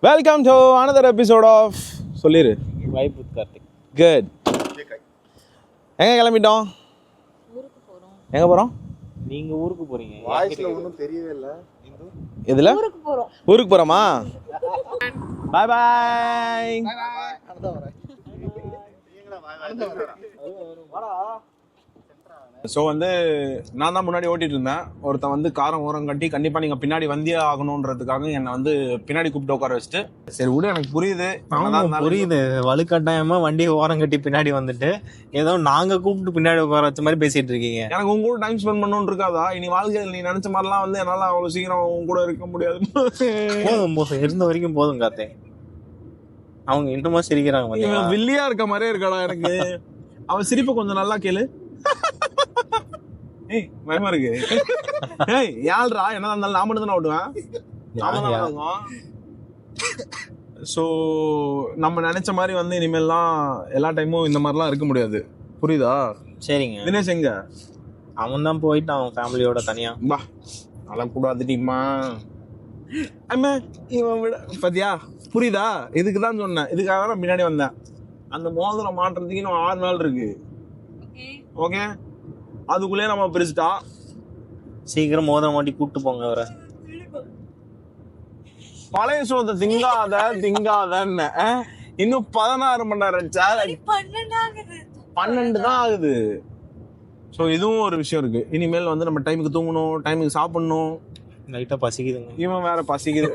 Welcome to another episode of சொல்லிரு. Vibe with Karthik. Good எங்க கிளம்பிட்டோம்? எங்க போறோம்? நீங்க ஊருக்கு போறீங்க. வாய்ஸ்ல ஒன்றும் தெரியவே இல்லை. இதுல ஊருக்கு போறோம். ஊருக்கு போறோமா? பாய் பாய் ஸோ வந்து நான் தான் முன்னாடி ஓட்டிட்டு இருந்தேன் ஒருத்தன் வந்து காரம் ஓரம் கட்டி கண்டிப்பா நீங்க பின்னாடி வந்தியே ஆகணுன்றதுக்காக என்னை வந்து பின்னாடி கூப்பிட்டு உட்கார வச்சுட்டு சரி விடு எனக்கு புரியுது. புரியுது. வலுக்கட்டாயமா வண்டி ஓரம் கட்டி பின்னாடி வந்துட்டு ஏதோ நாங்க கூப்பிட்டு பின்னாடி உட்கார வச்ச மாதிரி பேசிட்டு இருக்கீங்க. எனக்கு உங்க கூட டைம் ஸ்பெண்ட் பண்ணணும்னு இருக்காதா? இனி வாழ்க்கையில் நீ நினைச்ச மாதிரிலாம் வந்து என்னால அவ்வளவு சீக்கிரம் உங்க கூட இருக்க முடியாது. போதும் போதும். இருந்த வரைக்கும் போதும் கார்த்திக் அவங்க இன்னுமா சிரிக்கிறாங்க? வில்லியா இருக்க மாதிரியே இருக்காடா எனக்கு. அவன் சிரிப்பை கொஞ்சம் நல்லா கேளு. ஏய் பயமா இருக்கு. ஏய் யாழ்ரா என்ன இருந்தாலும் நான் மட்டும் தானே ஓட்டுவேன் ஸோ நம்ம நினைச்ச மாதிரி வந்து இனிமேல்லாம் எல்லா டைமும் இந்த மாதிரிலாம் இருக்க முடியாது. புரியுதா? சரிங்க. தினேஷ் எங்க? அவன் தான் போயிட்டு அவன் ஃபேமிலியோட தனியா. பா அழக்கூடாது டீமா அம்மா இவன் விட பாத்தியா? புரியுதா? இதுக்கு தான் சொன்னேன். இதுக்காக தான் நான் பின்னாடி வந்தேன். அந்த மோதிரம் மாட்டுறதுக்கு இன்னும் ஆறு நாள் இருக்கு. ஓகே அதுக்குள்ளே நம்ம பிரிச்சுட்டா சீக்கிரம் மோதிரம் மாட்டி கூப்பிட்டு போங்க அவரை. பழைய சோத்தை திங்காத திங்காதன்னு? இன்னும் பதினாறு மணி நேரம் பன்னெண்டாகுது பன்னெண்டு தான் ஆகுது. ஸோ இதுவும் ஒரு விஷயம் இருக்கு. இனிமேல் வந்து நம்ம டைமுக்கு தூங்கணும் டைமுக்கு சாப்பிடணும். லைட்டா பசிக்குதுங்க. இவன் வேற பசிக்குது.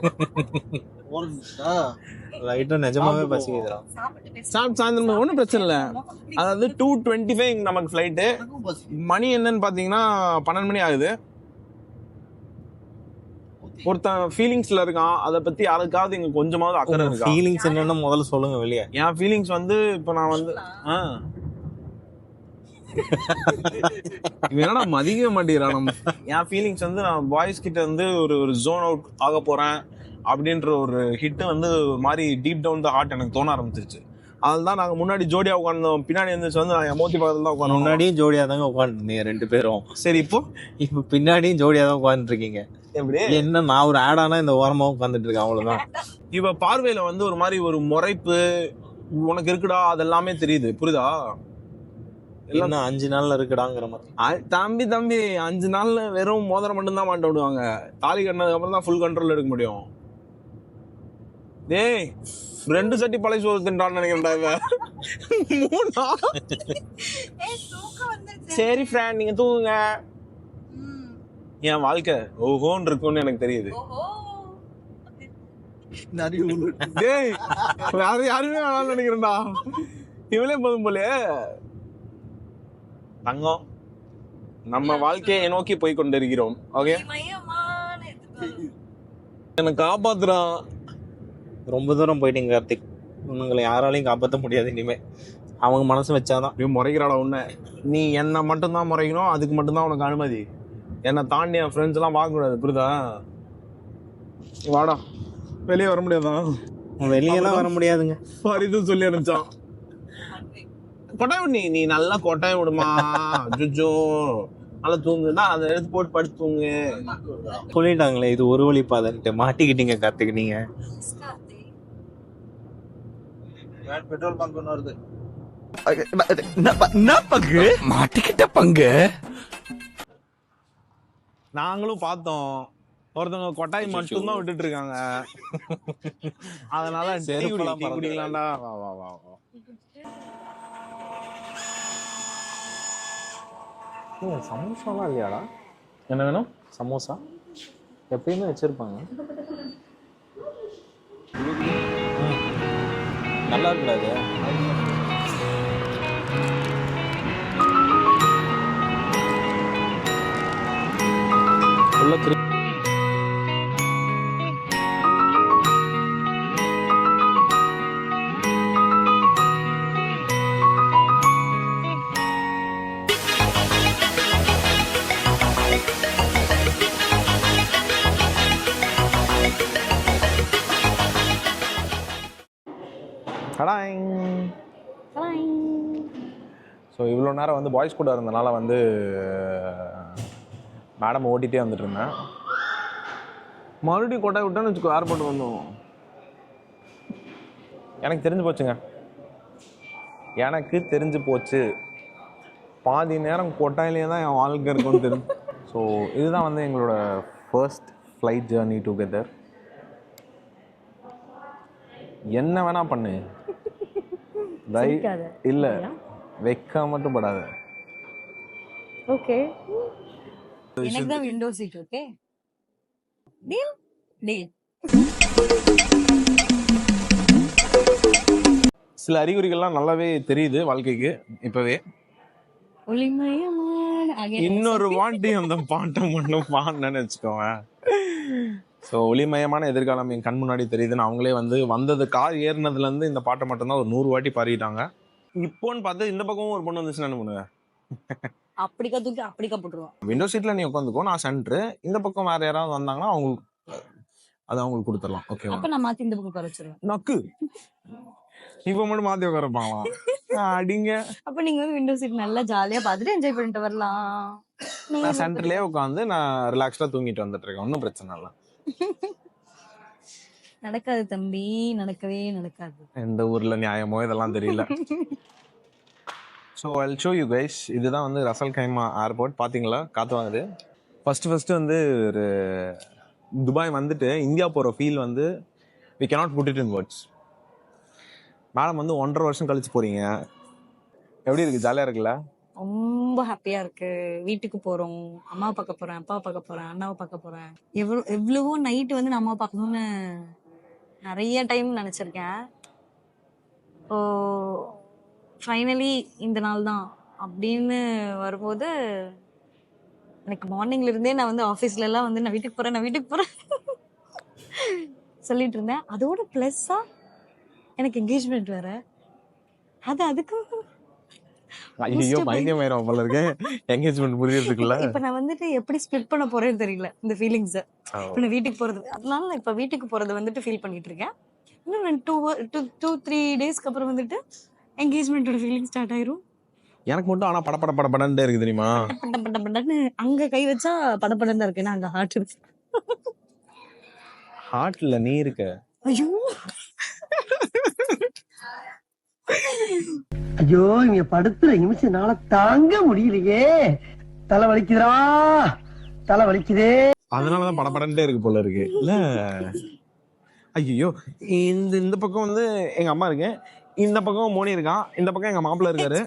லைட்டா நிஜமாவே பசிக்குதுடா. சாப்பிட்டு சாயந்தரம் ஒன்றும் பிரச்சனை இல்லை. அதாவது டூ டுவெண்ட்டி ஃபைவ் நமக்கு ஃப்ளைட்டு மணி என்னன்னு பார்த்தீங்கன்னா பன்னெண்டு மணி ஆகுது. ஒருத்தன் ஃபீலிங்ஸ்ல இருக்கான். அதை பத்தி யாருக்காவது இங்க கொஞ்சமாவது அக்கறை இருக்கா? ஃபீலிங்ஸ் என்னன்னு முதல்ல சொல்லுங்க வெளியே. என் ஃபீலிங்ஸ் வந்து இப்போ நான் வந்து ஆ. என்னடா மதிக்க மாட்டேங்கிறான் நம்ம? என் ஃபீலிங்ஸ் வந்து நான் பாய்ஸ் கிட்ட வந்து ஒரு ஒரு ஜோன் அவுட் ஆக போறேன் அப்படின்ற ஒரு ஹிட் வந்து ஒரு மாதிரி டீப் டவுன் த ஹார்ட் எனக்கு தோண ஆரம்பிச்சிருச்சு. அதுதான் நாங்க முன்னாடி ஜோடியா உட்காந்தோம் பின்னாடி இருந்துச்சு வந்து நான் எமோத்தி பக்கத்துல தான் உட்காந்து முன்னாடியும் ஜோடியா தாங்க உட்காந்துருந்தீங்க ரெண்டு பேரும். சரி இப்போ? இப்ப பின்னாடியும் ஜோடியா தான் உட்காந்துட்டு இருக்கீங்க எப்படி? என்ன நான் ஒரு ஆடானா இந்த ஓரமா உட்காந்துட்டு இருக்கேன் அவ்வளவுதான். இவ பார்வையில வந்து ஒரு மாதிரி ஒரு முறைப்பு உனக்கு இருக்குடா அதெல்லாமே தெரியுது. புரியுதா? எல்லாம் அஞ்சு நாள்ல இருக்குடாங்கிற மாதிரி. தம்பி தம்பி அஞ்சு நாள்ல வெறும் மோதிரம் மட்டும் தான் மாட்ட விடுவாங்க தாலி கட்டினதுக்கு அப்புறம் தான் ஃபுல் கண்ட்ரோல் எடுக்க முடியும். டேய் ரெண்டு சட்டி பழைய சோறு தின்றான்னு மூணா? வந்துருச்சு. சரி ஃப்ரெண்ட் நீங்க தூங்குங்க. என் வாழ்க்கை ஓஹோன்னு இருக்கும்னு எனக்கு தெரியுது. ஓஹோ. டேய் வேற யாருமே வேணாம்னு நினைக்கிறேன்டா. இவளே போதும் போலே தங்கம். நம்ம வாழ்க்கையை நோக்கி போய் கொண்டிருக்கிறோம். ஓகே நீ. என்னை காப்பாத்துறான் ரொம்ப தூரம் போயிட்டீங்க கார்த்திக். உங்களை யாராலையும் காப்பாற்ற முடியாது இனிமே. அவங்க மனசு வச்சாதான். அப்படியே முறைக்கிறாடா உன்னை? நீ என்னை மட்டும்தான் முறைக்கணும் அதுக்கு மட்டும்தான் உனக்கு அனுமதி. என்னை தாண்டி என் ஃப்ரெண்ட்ஸ் எல்லாம் பார்க்கக்கூடாது புரியுதா? நீ வாடா. வெளியே வர முடியாதான் வெளியெல்லாம் வர முடியாதுங்க. இதுவும் சொல்லி அனுப்பிச்சான். கொட்டாய் விடு நீ நீ நல்லா கொட்டாய் விடுமா ஜுஜோ. நல்லா தூங்குனா அதை எடுத்து போட்டு படுத்து தூங்கு. சொல்லிட்டாங்களே இது ஒரு வழி பாதைன்ட்டு மாட்டிக்கிட்டீங்க கார்த்திக். பெட்ரோல் பங்க் ஒன்று வருது? நாங்களும் பார்த்தோம். ஒருத்தவங்க கொட்டாய் மட்டும்தான் விட்டுட்டு இருக்காங்க அதனால பறந்து குடிக்கலாம்டா. வா வா வா. வா சமோசாலாம் இல்லையாடா என்ன வேணும்? சமோசா? எப்பயுமே வச்சிருப்பாங்க. நல்லா இருக்குல்ல அது உள்ள கிரி இவ்வளோ நேரம் வந்து பாய்ஸ் கூட இருந்தனால வந்து மேடம் ஓட்டிகிட்டே வந்துட்டு இருந்தேன். மறுபடியும் கொட்டாய் விட்டோன்னு வச்சுக்கோ ஏர்போர்ட் வந்தோம் எனக்கு தெரிஞ்சு போச்சுங்க. எனக்கு தெரிஞ்சு போச்சு. பாதி நேரம் கொட்டாயிலே தான் என் வாழ்க்கை இருக்கும்னு தெரிஞ்சு. ஸோ இதுதான் வந்து எங்களோட ஃபர்ஸ்ட் ஃப்ளைட் ஜேர்னி டுகெதர் என்ன வேணா பண்ணு. இல்ல. சரியா? வெக்க மட்டும் படாத. ஓகே. எனக்கு தான் window seat okay deal deal சில அறிகுறிகள்லாம் நல்லாவே தெரியுது வாழ்க்கைக்கு இப்பவே. இன்னொரு வாட்டி அந்த பாட்டை மட்டும் பாடினேன்னு வச்சுக்கோவேன் ஸோ ஒளிமயமான எதிர்காலம் என் கண் முன்னாடி தெரியுதுன்னு அவங்களே வந்து வந்தது கார் ஏறினதுல இருந்து இந்த பாட்டை மட்டும்தான் ஒரு நூறு வாட்டி பாடிட்டாங்க. இப்போன்னு பார்த்து இந்த பக்கமும் ஒரு பொண்ணு வந்துச்சுன்னா என்ன பண்ணுவேன் அப்படிக்கா தூக்கி அப்படிக்கா போட்டுருவோம் விண்டோ சீட்ல நீ உட்காந்துக்கோ நான் சென்ட்ரு இந்த பக்கம் வேற யாராவது வந்தாங்கன்னா அவங்களுக்கு அது அவங்களுக்கு கொடுத்துடலாம். ஓகேவா அப்ப நான் மாத்தி இந்த பக்கம் உட்கார வச்சிருவேன். நக்கு. இப்போ மட்டும் மாத்தி உட்காரப்பாங்களாம் அடிங்க. அப்ப நீங்க வந்து விண்டோ சீட் நல்லா ஜாலியா பார்த்துட்டு என்ஜாய் பண்ணிட்டு வரலாம். நான் சென்டர்லயே உட்காந்து நான் ரிலாக்ஸ்டா தூங்கிட்டு வந்துட்டு இருக்கேன். ஒன்றும் பிரச்சனை இல்லை. நடக்காது தம்பி நடக்கவே நடக்காது. எந்த ஊர்ல நியாயமோ இதெல்லாம் தெரியல. So I'll show you guys. இதுதான் வந்து ரசல் கைமா ஏர்போர்ட் பாத்தீங்களா? காத்து வாங்குது. ஃபர்ஸ்ட் ஃபர்ஸ்ட் வந்து ஒரு துபாய் வந்துட்டு இந்தியா போற ஃபீல் வந்து we cannot put it in words. Madam வந்து ஒன்றரை வருஷம் கழிச்சு போறீங்க. எப்படி இருக்கு? ஜாலியா இருக்குல்ல? ரொம்ப ஹாப்பியா இருக்கு. வீட்டுக்கு போறோம். அம்மாவை பார்க்க போறேன் அப்பாவை பார்க்க போறேன் அண்ணாவை பார்க்க போறேன். எவ்வளவு எவ்வளவோ நைட்டு வந்து நான் அம்மாவை பார்க்கணும்னு நிறைய டைம் நினச்சிருக்கேன். ஓ ஃபைனலி இந்த நாள் தான் அப்படின்னு வரும்போது எனக்கு மார்னிங்லேருந்தே நான் வந்து ஆஃபீஸ்ல எல்லாம் வந்து நான் வீட்டுக்கு போகிறேன் நான் வீட்டுக்கு போகிறேன் சொல்லிட்டு இருந்தேன். அதோட ப்ளஸ்ஸாக எனக்கு என்கேஜ்மெண்ட் வேறு. அது அதுக்கு ஐயோ. பைத்தியம் ஆயிரும் போல இருக்கு. என்கேஜ்மெண்ட் முடியறதுக்குள்ள. இப்ப நான் வந்துட்டு எப்படி ஸ்ப்ளிட் பண்ண போறேன்னு தெரியல இந்த ஃபீலிங்ஸ் இப்ப நான் வீட்டுக்கு போறது அதனால நான் இப்ப வீட்டுக்கு போறது வந்துட்டு ஃபீல் பண்ணிட்டு இருக்கேன். இன்னும் டூ டூ த்ரீ டேஸ்க்கு அப்புறம் வந்துட்டு என்கேஜ்மெண்ட்டோட ஃபீலிங் ஸ்டார்ட் ஆயிரும். எனக்கு மட்டும் ஆனா படபட படபடன்னு இருக்கு தெரியுமா? பட்டன்னு அங்க கை வச்சா படப்படம் தான் இருக்கு. ஏன்னா அங்க ஹார்ட் இருக்கு ஹார்ட்ல நீ இருக்க. ஐயோ. ஐயோ இங்க படுத்துற நிமிஷம்னால தாங்க முடியலையே. தலை வலிக்குதுடா. தலை வலிக்குதே. அதனாலதான் படபடன்ட்டே இருக்கு போல இருக்கு. இல்ல? ஐயோ இந்த இந்த பக்கம் வந்து எங்க அம்மா இருக்கு. இந்த பக்கம் மோனி இருக்கான் இந்த பக்கம் எங்க மாப்பிள்ள இருக்காரு.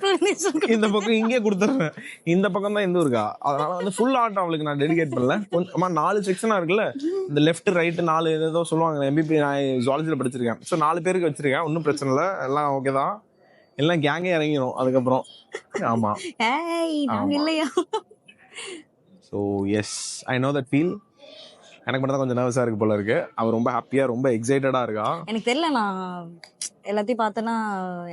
இந்த பக்கம் இங்கே கொடுத்துறேன். இந்த பக்கம் தான் எந்த இருக்கா? அதனால வந்து ஃபுல் ஆட்டம் அவளுக்கு நான் டெடிகேட் பண்ணல. கொஞ்சம் அம்மா நாலு செக்ஷனா இருக்குல்ல? இந்த லெஃப்ட் ரைட் நாலு ஏதோ சொல்லுவாங்க எம்பிபி நான் ஜுவாலஜியில் படிச்சிருக்கேன். ஸோ நாலு பேருக்கு வச்சிருக்கேன். ஒன்றும் பிரச்சனை இல்லை. எல்லாம் ஓகே தான். எல்லாம் கேங்கே இறங்கிடும் அதுக்கப்புறம் ஆமா. ஏய் நாங்க. இல்லையா? So as I know that feel எனக்கு மட்டும் கொஞ்சம் நர்வஸாக இருக்கு போல இருக்கு. அவ ரொம்ப ஹாப்பியாக ரொம்ப எக்ஸைட்டடாக இருக்கா? எனக்கு தெரியல நான் எல்லாத்தையும் பார்த்தேன்னா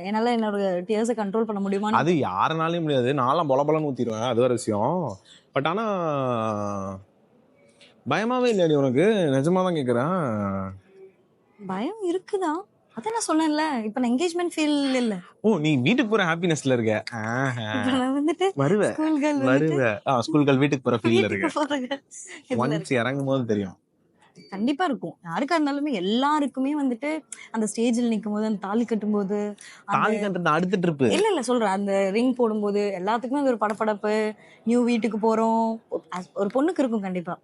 என்னால என்னோட டியர்ஸை கண்ட்ரோல் பண்ண முடியுமான்னு அது யாருனாலையும் முடியாது. நான்லாம் பொல பொலன்னு ஊற்றிடுவேன் அது ஒரு விஷயம். பட் ஆனால் பயமாவே இல்லையாடி உனக்கு. நிஜமா தான் கேட்குறேன் பயம் இருக்குதா? அதான் நான் சொன்னேன்ல இப்ப நான் என்கேஜ்மெண்ட் ஃபீல் இல்ல. ஓ நீ வீட்டுக்கு போகிற ஹாப்பினஸ்ல இருக்க. நான் வந்துட்டு வருவ ஸ்கூல் கேர்ள் வருவ ஆ ஸ்கூல்கள் வீட்டுக்கு போகிற ஃபீல்ல இருக்க. ஒன்ஸ். இறங்கும் போது தெரியும். கண்டிப்பா இருக்கும். யாருக்கா இருந்தாலுமே எல்லாருக்குமே வந்துட்டு அந்த ஸ்டேஜில் நிக்கும் போது அந்த தாலி கட்டும் போது தாலி கட்டுறது அடுத்த ட்ரிப்பு இல்ல இல்ல சொல்றேன். அந்த ரிங் போடும்போது எல்லாத்துக்குமே அது ஒரு படபடப்பு நியூ வீட்டுக்கு போறோம். ஒரு பொண்ணுக்கு இருக்கும் கண்டிப்பா.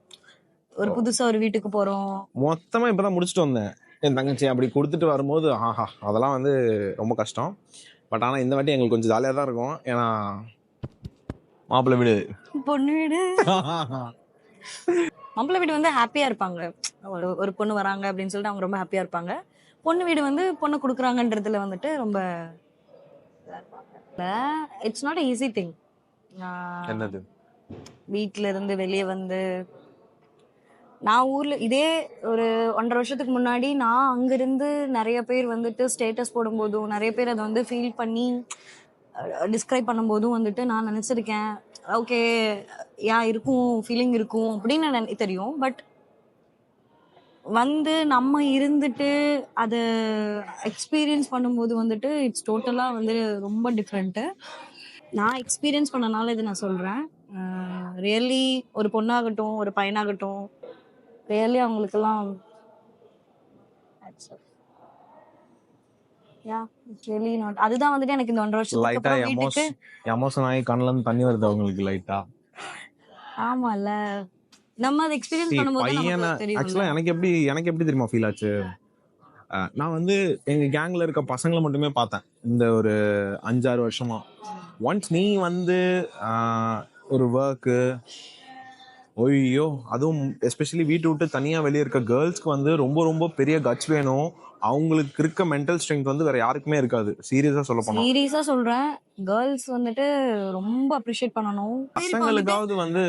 ஒரு புதுசா ஒரு வீட்டுக்கு போறோம். மொத்தமா இப்பதான் முடிச்சுட்டு வந்தேன். என் தங்கச்சி அப்படி கொடுத்துட்டு வரும்போது ஆஹா அதெல்லாம் வந்து ரொம்ப கஷ்டம். பட் ஆனா இந்த வாட்டி எங்களுக்கு கொஞ்சம் ஜாலியா தான் இருக்கும். ஏன்னா மாப்பிள்ளை வீடு. பொண்ணு வீடு. மாப்பிள்ளை வீடு வந்து ஹாப்பியா இருப்பாங்க. ஒரு ஒரு பொண்ணு வராங்க அப்படின்னு சொல்லிட்டு அவங்க ரொம்ப ஹாப்பியா இருப்பாங்க. பொண்ணு வீடு வந்து பொண்ணு கொடுக்குறாங்கன்றதுல வந்துட்டு ரொம்ப இட்ஸ் நாட் ஈஸி திங் என்னது? வீட்ல இருந்து வெளியே வந்து நான் ஊரில் இதே ஒரு ஒன்றரை வருஷத்துக்கு முன்னாடி நான் அங்கேருந்து நிறைய பேர் வந்துட்டு ஸ்டேட்டஸ் போடும்போதும் நிறைய பேர் அதை வந்து ஃபீல் பண்ணி டிஸ்கிரைப் பண்ணும்போதும் வந்துட்டு நான் நினச்சிருக்கேன். ஓகே யா இருக்கும் ஃபீலிங் இருக்கும் அப்படின்னு எனக்கு தெரியும். பட் வந்து நம்ம இருந்துட்டு அதை எக்ஸ்பீரியன்ஸ் பண்ணும்போது வந்துட்டு இட்ஸ் டோட்டலாக வந்து ரொம்ப டிஃப்ரெண்ட்டு நான் எக்ஸ்பீரியன்ஸ் பண்ணனால இது நான் சொல்கிறேன் ரியலி ஒரு பொண்ணாகட்டும் ஒரு பையனாகட்டும் ரியலி அவங்களுக்கெல்லாம் யா ரியலி நாட் அதுதான் வந்துட்டு எனக்கு இந்த ஒன்றரை வருஷத்துக்கு லைட்டா வீட்டுக்கு எமோஷன் ஆகி கண்ணுல இருந்து தண்ணி வருது அவங்களுக்கு லைட்டா ஆமால நம்ம அதை எக்ஸ்பீரியன்ஸ் பண்ணும்போது ஆக்சுவலா எனக்கு எப்படி எனக்கு எப்படி தெரியுமா ஃபீல் ஆச்சு? நான் வந்து எங்க கேங்ல இருக்க பசங்களை மட்டுமே பார்த்தேன். இந்த ஒரு அஞ்சாறு வருஷமா. ஒன்ஸ் நீ வந்து ஆஹ், ஒரு ஒர்க்கு ஒய்யோ அதுவும் எஸ்பெஷலி வீட்டை விட்டு தனியாக வெளியே இருக்க கேர்ள்ஸ்க்கு வந்து ரொம்ப ரொம்ப பெரிய கட்ஸ் வேணும். அவங்களுக்கு இருக்க மென்டல் ஸ்ட்ரென்த் வந்து வேற யாருக்குமே இருக்காது. சீரியஸாக சொல்ல போனா. சீரியஸா சொல்றேன். கேர்ள்ஸ் வந்துட்டு ரொம்ப அப்ரிஷியேட் பண்ணணும். பசங்களுக்காவது வந்து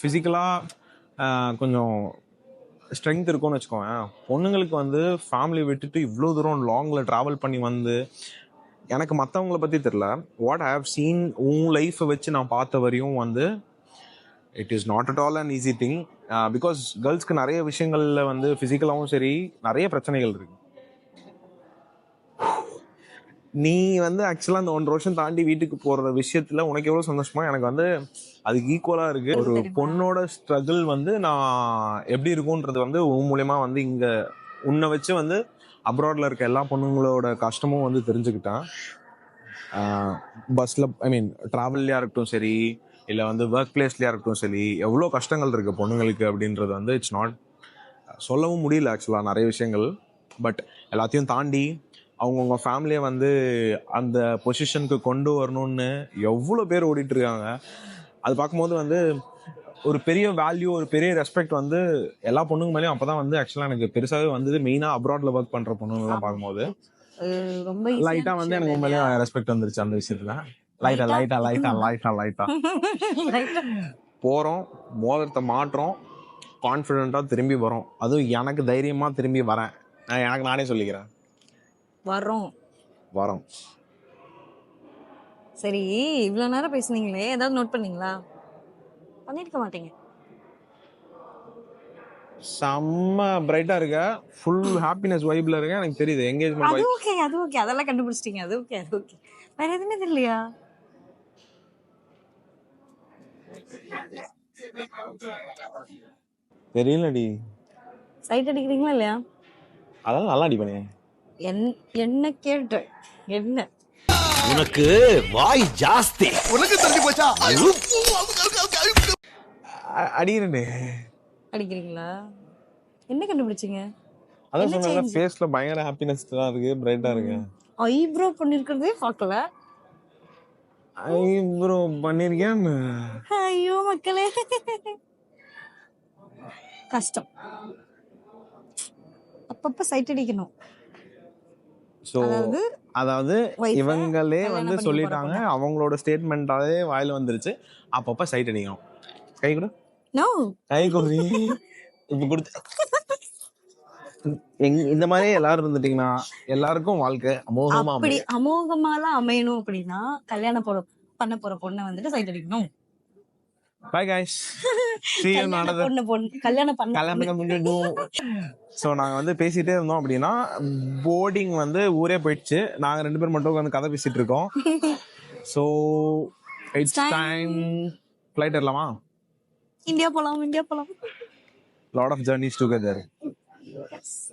ஃபிசிக்கலாக கொஞ்சம் ஸ்ட்ரென்த் இருக்கும்னு வச்சுக்கோங்க. பொண்ணுங்களுக்கு வந்து ஃபேமிலி விட்டுட்டு இவ்வளோ தூரம் லாங்கில் ட்ராவல் பண்ணி வந்து எனக்கு மற்றவங்கள பற்றி தெரில வாட் ஐ ஹவ் சீன் உன் லைஃப்பை வச்சு நான் பார்த்த வரையும் வந்து it is not at all an easy thing because கேர்ள்ஸ்க்கு நிறைய விஷயங்களில் வந்து ஃபிசிக்கலாகவும் சரி நிறைய பிரச்சனைகள் இருக்கு. நீ வந்து ஆக்சுவலாக அந்த ஒன்றரை வருஷம் தாண்டி வீட்டுக்கு போகிற விஷயத்தில் உனக்கு எவ்வளோ சந்தோஷமா? எனக்கு வந்து அதுக்கு ஈக்குவலாக இருக்கு. ஒரு? பொண்ணோட ஸ்ட்ரகிள் வந்து நான் எப்படி இருக்கும்ன்றது வந்து உன் மூலயமா வந்து இங்கே உன்னை வச்சு வந்து அப்ராட்ல இருக்க எல்லா பொண்ணுங்களோட கஷ்டமும் வந்து தெரிஞ்சுக்கிட்டேன். பஸ்ஸில் ஐ மீன் ட்ராவல்லையாக இருக்கட்டும் சரி இல்லை வந்து ஒர்க் பிளேஸ்லையாக இருக்கட்டும் சரி எவ்வளோ கஷ்டங்கள் இருக்கு பொண்ணுங்களுக்கு அப்படின்றது வந்து இட்ஸ் நாட் சொல்லவும் முடியல ஆக்சுவலாக நிறைய விஷயங்கள். பட் எல்லாத்தையும் தாண்டி அவங்கவுங்க ஃபேமிலியை வந்து அந்த பொசிஷனுக்கு கொண்டு வரணும்னு எவ்வளோ பேர் ஓடிட்டு இருக்காங்க. அது பார்க்கும்போது வந்து ஒரு பெரிய வேல்யூ ஒரு பெரிய ரெஸ்பெக்ட் வந்து எல்லா பொண்ணுங்க மேலேயும் அப்பதான் வந்து ஆக்சுவலாக எனக்கு பெருசாகவே வந்தது. மெயினாக அப்ராட்ல ஒர்க் பண்ற பொண்ணுங்கலாம் பார்க்கும்போது ரொம்ப easy ஆன லைட்டா வந்து எனக்கு? உண்மையிலேயே ரெஸ்பெக்ட் வந்துருச்சு அந்த விஷயத்துல. லைட்டா லைட்டா லைட்டா லைட்டா லைட்டா. போறோம் மோதிரத்தை மாட்டுறோம் கான்ஃபிடென்ட்டா திரும்பி வரோம். அதுவும் எனக்கு தைரியமா திரும்பி வரேன். நான் எனக்கு நானே சொல்லிக்கிறேன். வர்றோம் வரோம். சரி இவ்வளவு நேரம் பேசுனீங்களே ஏதாவது நோட் பண்ணீங்களா? பண்ணிருக்க மாட்டீங்க. செம்ம பிரைட்டா இருக்க. ஃபுல் ஹாப்பினஸ் வைப்ல இருக்க. எனக்கு தெரியுது எங்கேஜ்மெண்ட் அது ஓகே அது ஓகே அதெல்லாம் கண்டுபிடிச்சிட்டீங்க. அது ஓகே அது ஓகே வேற எதுவுமே தெரியலையா? தெரியலடி. சைட் அடிக்கிறீங்களா இல்லையா? அதெல்லாம் நல்லா அடிப்பனே. என் என்ன கேட்டு என்ன? உனக்கு வாய் ஜாஸ்தி. அடிக்கிறேன். அடிக்கிறீங்களா? என்ன கண்டுபிடிச்சீங்க? அதான் change? ஃபேஸ்ல பயங்கர ஹாப்பினஸ் தான் இருக்கு பிரைட்டா இருக்கு. ஐப்ரோ பண்ணிருக்கிறதே பார்க்கல. ஐப்ரோ பண்ணிருக்கேன் ஐயோ மக்களே. கஷ்டம். அப்பப்ப சைட் அடிக்கணும். ஸோ அதாவது இவங்களே வந்து சொல்லிட்டாங்க. அவங்களோட ஸ்டேட்மெண்டாவே வாயில வந்துருச்சு. அப்பப்ப சைட் அடிக்கணும். கை கொடு. நோ கை கொடு. இப்ப கொடுத்து எங் இந்த மாதிரி எல்லாரும் இருந்துட்டீங்கன்னா எல்லாருக்கும் வாழ்க்கை அமோகமா அப்படி. அமோகமாலாம் அமையணும் அப்படின்னா கல்யாணம் போற பண்ண போற பொண்ணை வந்துட்டு சைட் அடிக்கணும். Bye guys. See you another பொண்ணு பொண்ணு கல்யாணம் பண்ண கல்யாணம் ஸோ நாங்கள் வந்து பேசிட்டே இருந்தோம் அப்படின்னா போர்டிங் வந்து ஊரே போயிடுச்சு. நாங்கள் ரெண்டு பேர் மட்டும் உட்காந்து கதை பேசிட்டு இருக்கோம். So it's. டைம் ஃப்ளைட் ஏறலாமா? இந்தியா போலாம் இந்தியா போலாம். Lot of journeys together Yes.